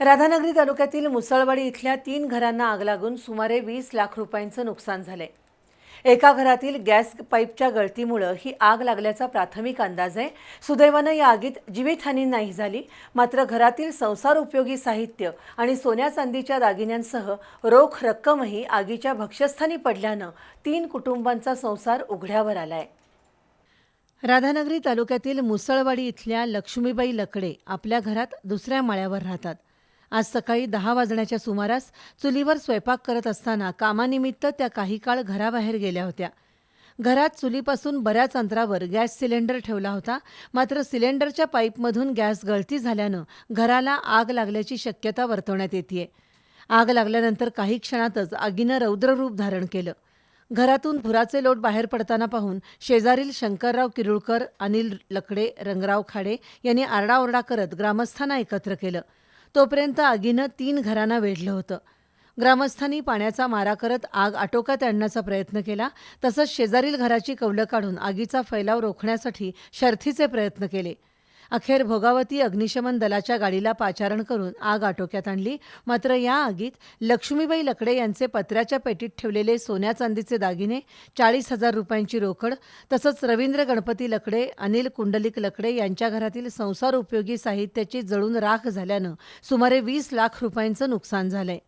राधानगरी तालुक्यातील मुसळवाडी इथल्या तीन घरांना आग लागून सुमारे वीस लाख रुपयांचं नुकसान झालंय. एका घरातील गॅस पाईपच्या गळतीमुळं ही आग लागल्याचा प्राथमिक अंदाज आहे. सुदैवानं या आगीत जीवितहानी नाही झाली. मात्र घरातील संसार उपयोगी साहित्य आणि सोन्या चांदीच्या दागिन्यांसह रोख रक्कमही आगीच्या भक्ष्यस्थानी पडल्यानं तीन कुटुंबांचा संसार उघड्यावर आलाय. राधानगरी तालुक्यातील मुसळवाडी इथल्या लक्ष्मीबाई लकडे आपल्या घरात दुसऱ्या माळ्यावर राहतात. आज सकाळी दहा वाजण्याच्या सुमारास चुलीवर स्वयंपाक करत असताना कामानिमित्त त्या काही काळ घराबाहेर गेल्या होत्या. घरात चुलीपासून बऱ्याच अंतरावर गॅस सिलेंडर ठेवला होता. मात्र सिलेंडरच्या पाईपमधून गॅस गळती झाल्यानं घराला आग लागल्याची शक्यता वर्तवण्यात येते आग लागल्यानंतर काही क्षणातच आगीनं रौद्ररूप धारण केलं. घरातून धुराचे लोट बाहेर पडताना पाहून शेजारील शंकरराव किरुळकर अनिल लकडे रंगराव खाडे यांनी आरडाओरडा करत ग्रामस्थांना एकत्र केलं. तोपर्यंत आगीनं तीन घरांना वेढलं होतं. ग्रामस्थांनी पाण्याचा मारा करत आग आटोक्यात आणण्याचा प्रयत्न केला तसंच शेजारील घराची कौलं काढून आगीचा फैलाव रोखण्यासाठी शर्थीचे प्रयत्न केले. अखेर भोगावती अग्निशमन दलाच्या गाडीला पाचारण करून आग आटोक्यात आणली. मात्र या आगीत लक्ष्मीबाई लकडे यांचे पत्र्याच्या पेटीत ठेवलेले सोन्या चांदीचे दागिने चाळीस हजार रुपयांची रोकड तसंच रवींद्र गणपती लकडे अनिल कुंडलिक लकडे यांच्या घरातील संसार उपयोगी साहित्याची जळून राख झाल्यानं सुमारे वीस लाख रुपयांचं नुकसान झालंय.